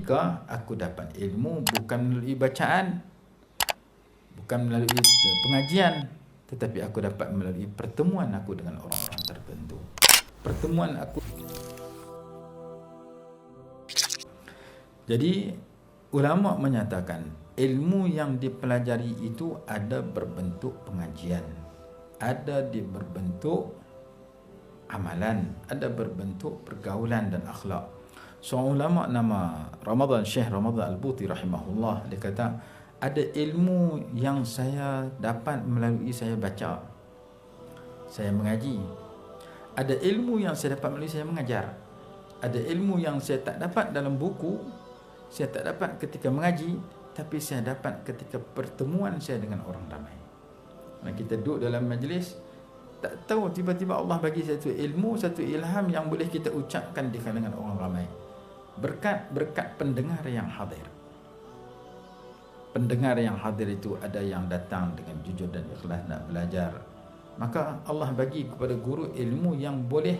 ketika aku dapat ilmu bukan melalui bacaan bukan melalui pengajian tetapi aku dapat melalui pertemuan aku dengan orang-orang tertentu. Pertemuan aku. Jadi ulama menyatakan ilmu yang dipelajari itu ada berbentuk pengajian ada di berbentuk amalan ada berbentuk pergaulan dan akhlak seorang ulama nama Ramadan Syekh Ramadan Al-Buti rahimahullah dia kata ada ilmu yang saya dapat melalui saya baca saya mengaji. Ada ilmu yang saya dapat melalui saya mengajar. Ada ilmu yang saya tak dapat dalam buku saya tak dapat ketika mengaji tapi saya dapat ketika pertemuan saya dengan orang ramai Nah, kita duduk dalam majlis tak tahu tiba-tiba Allah bagi satu ilmu satu ilham yang boleh kita ucapkan di kalangan orang ramai berkat berkat pendengar yang hadir. Pendengar yang hadir itu ada yang datang dengan jujur dan ikhlas nak belajar. Maka Allah bagi kepada guru ilmu yang boleh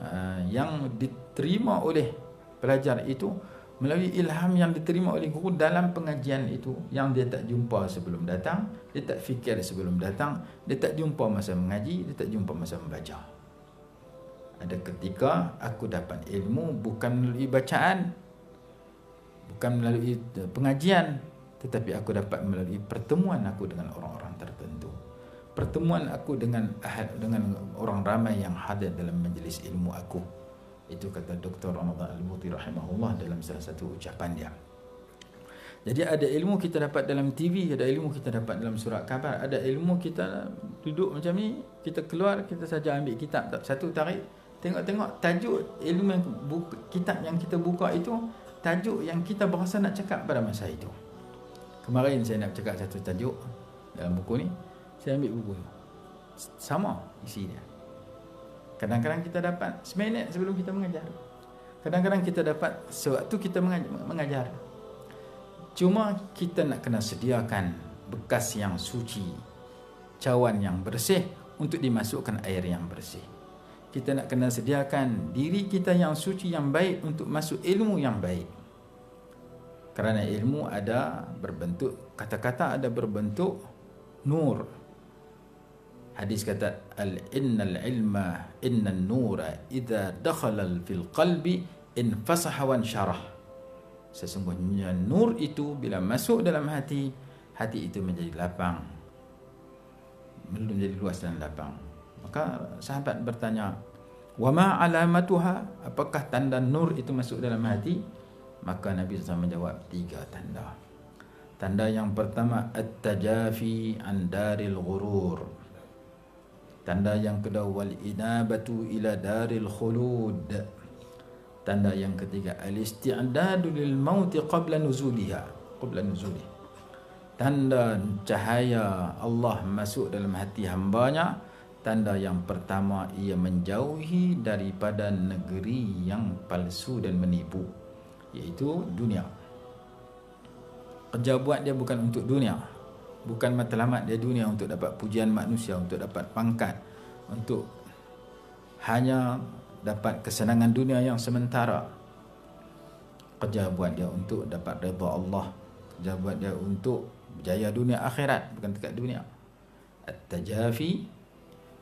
uh, yang diterima oleh pelajar itu melalui ilham yang diterima oleh guru dalam pengajian itu yang dia tak jumpa sebelum datang dia tak fikir sebelum datang dia tak jumpa masa mengaji dia tak jumpa masa membaca ada ketika aku dapat ilmu bukan melalui bacaan bukan melalui pengajian tetapi aku dapat melalui pertemuan aku dengan orang-orang tertentu pertemuan aku dengan dengan orang ramai yang hadir dalam majlis ilmu aku itu kata Dr. Ramadan Al-Muti rahimahullah dalam salah satu ucapan dia. Jadi ada ilmu kita dapat dalam TV, ada ilmu kita dapat dalam surat khabar, ada ilmu kita duduk macam ni, kita keluar, kita saja ambil kitab satu tarik, tengok-tengok tajuk ilmu yang buka, kitab yang kita buka itu tajuk yang kita berasa nak cakap pada masa itu. Kemarin saya nak cakap satu tajuk dalam buku ni, saya ambil buku tu. Sama isi dia. Kadang-kadang kita dapat seminit sebelum kita mengajar. Kadang-kadang kita dapat sewaktu kita mengajar. Cuma kita nak kena sediakan bekas yang suci, cawan yang bersih untuk dimasukkan air yang bersih. Kita nak kena sediakan diri kita yang suci yang baik untuk masuk ilmu yang baik. Kerana ilmu ada berbentuk kata-kata ada berbentuk nur Hadis kata al innal ilma innan nura idza dakhala fil qalbi in fasaha wan syarah. Sesungguhnya nur itu bila masuk dalam hati, hati itu menjadi lapang. Menjadi luas dan lapang. Maka sahabat bertanya, "Wa ma alamatuha?" Apakah tanda nur itu masuk dalam hati? Maka Nabi SAW menjawab tiga tanda. Tanda yang pertama at-tajafi an daril ghurur. Tanda yang kedua wal inabatu ila daril khulud. Tanda yang ketiga al isti'dadu lil maut qabla nuzuliha, qabla nuzulih. Tanda cahaya Allah masuk dalam hati hambanya. Tanda yang pertama ia menjauhi daripada negeri yang palsu dan menipu iaitu dunia. Kerja buat dia bukan untuk dunia, bukan matlamat dia dunia untuk dapat pujian manusia untuk dapat pangkat untuk hanya dapat kesenangan dunia yang sementara. Kerja buat dia untuk dapat redha Allah. Kerja buat dia untuk berjaya dunia akhirat bukan dekat dunia. At-tajafi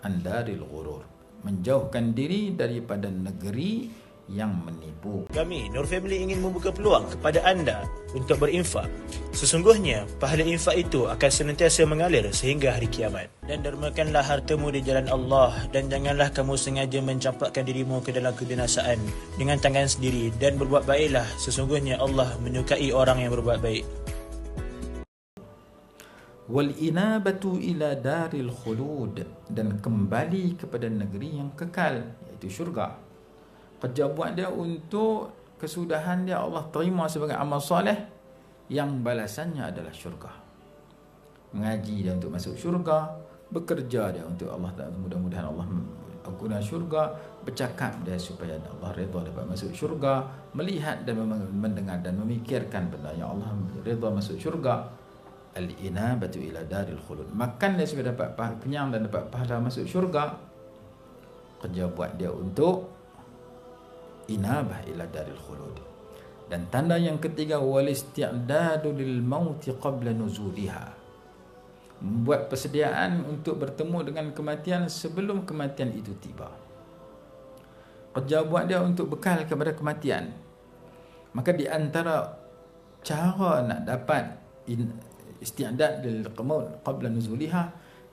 an daril ghurur menjauhkan diri daripada negeri yang menipu. Kami Nur Family ingin membuka peluang kepada anda untuk berinfak. Sesungguhnya pahala infak itu akan senantiasa mengalir sehingga hari kiamat. Dan dermakanlah hartamu di jalan Allah dan janganlah kamu sengaja mencampakkan dirimu ke dalam kebinasaan dengan tangan sendiri dan berbuat baiklah sesungguhnya Allah menyukai orang yang berbuat baik. Wal inabatu ila daril khulud. Dan kembali kepada negeri yang kekal iaitu syurga. Kerja buat dia untuk kesudahan dia Allah terima sebagai amal soleh yang balasannya adalah syurga. Mengaji dia untuk masuk syurga bekerja dia untuk Allah mudah-mudahan Allah guna syurga bercakap dia supaya Allah redha dapat masuk syurga melihat dan mendengar dan memikirkan benda yang Allah redha masuk syurga al-inabatu ila daril khulud makan dia supaya dapat kenyang dan dapat pahala masuk syurga kerja buat dia untuk inabah ila daril khulud Dan tanda yang ketiga wal isti'dadu lil mauti qabla nuzuliha. Membuat persediaan untuk bertemu dengan kematian sebelum kematian itu tiba. Kerja buat dia untuk bekal kepada kematian. Maka di antara cara nak dapat isti'dad lil maut qabla nuzuliha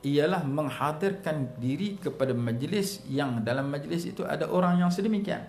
ialah menghadirkan diri kepada majlis yang dalam majlis itu ada orang yang sedemikian